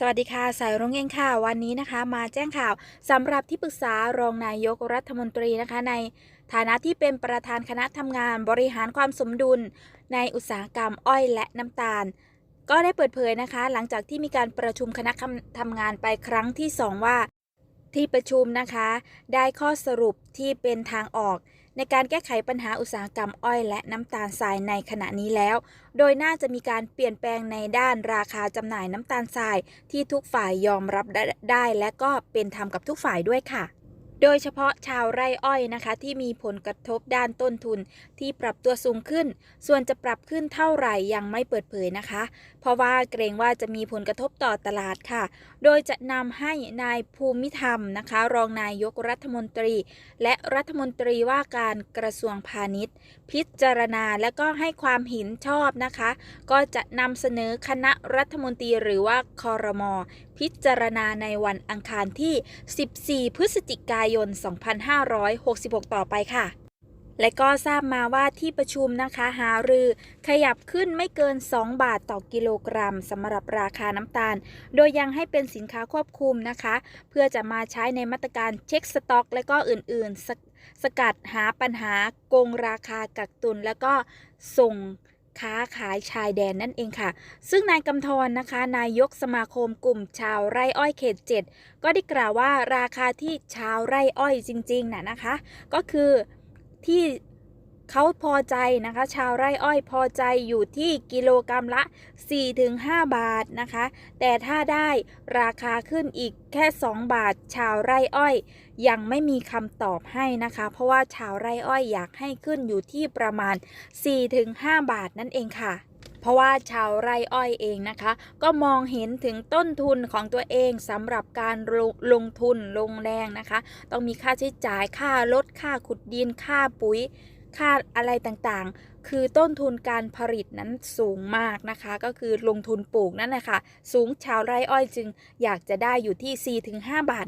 สวัสดีค่ะ สายรงเองค่ะ วันนี้นะคะ มาแจ้งข่าวสำหรับที่ปรึกษารองนายกรัฐมนตรีนะคะ ในฐานะที่เป็นประธานคณะทำงานบริหารความสมดุล ในอุตสาหกรรมอ้อยและน้ำตาล ก็ได้เปิดเผยนะคะ หลังจากที่มีการประชุมคณะทำงานไปครั้งที่ 2 ว่า ที่ประชุมนะคะ ได้ข้อสรุปที่เป็นทางออก ในการแก้ไขปัญหาอุตสาหกรรมอ้อยและน้ำตาลทรายในขณะนี้แล้ว โดยน่าจะมีการเปลี่ยนแปลงในด้านราคาจำหน่ายน้ำตาลทรายที่ทุกฝ่ายยอมรับได้และก็เป็นธรรมกับทุกฝ่ายด้วยค่ะ โดยเฉพาะชาวไร่อ้อยนะคะ ที่มีผลกระทบด้านต้นทุนที่ปรับตัวสูงขึ้น ส่วนจะปรับขึ้นเท่าไหร่ยังไม่เปิดเผยนะคะ เพราะว่าเกรงว่าจะมีผลกระทบต่อตลาดค่ะ โดยจะนำให้นายภูมิธรรมนะคะ รองนายกรัฐมนตรี และรัฐมนตรีว่าการกระทรวงพาณิชย์ พิจารณาและก็ให้ความเห็นชอบนะคะ ก็จะนำเสนอคณะรัฐมนตรีหรือว่าคอรมอพิจารณาในวันอังคารที่ 14 พฤศจิกายยน 2566 ต่อไปค่ะ และก็ทราบมาว่าที่ประชุมนะคะหารือขยับขึ้นไม่เกิน 2 บาทต่อกิโลกรัมสำหรับราคาน้ำตาล โดยยังให้เป็นสินค้าควบคุมนะคะ เพื่อจะมาใช้ในมาตรการเช็คสต็อก และก็อื่นๆสสกัดหาปัญหาโกงราคากักตุน แล้วก็ส่ง ค้าขายชายแดนนั่นเองค่ะ ซึ่งนายกำธรนะคะ นายกสมาคมกลุ่มชาวไร่อ้อยเขต 7 ก็ได้กล่าวว่าราคาที่ชาวไร่อ้อยจริงๆน่ะนะคะ ก็คือที่ เขาพอใจนะคะ ชาวไร่อ้อยพอใจอยู่ที่กิโลกรรัมละ 4-5 บาทนะคะ แต่ถ้าได้ราคาขึ้นอีกแค่ 2 บาท ชาวไร่อ้อย ยังไม่มีคำตอบให้นะคะ เพราะว่าชาวไร่อ้อยอยากให้ขึ้นอยู่ที่ประมาณ 4-5 บาทนั่นเองค่ะเพราะว่าชาวไร่อ้อยเองนะคะ ก็มองเห็นถึงต้นทุนของตัวเองสำหรับการลลงทุนลงแรงนะคะ ต้องมีค่าใช้จ่ายค่ารถค่าขุดดินค่าปุ๋ย ค่าอะไรต่างๆ คือต้นทุนการผลิตนั้นสูงมากนะคะ ก็คือลงทุนปลูกนั่นแหละค่ะ สูงชาวไร่อ้อยจึงอยากจะได้อยู่ที่ 4-5 บาท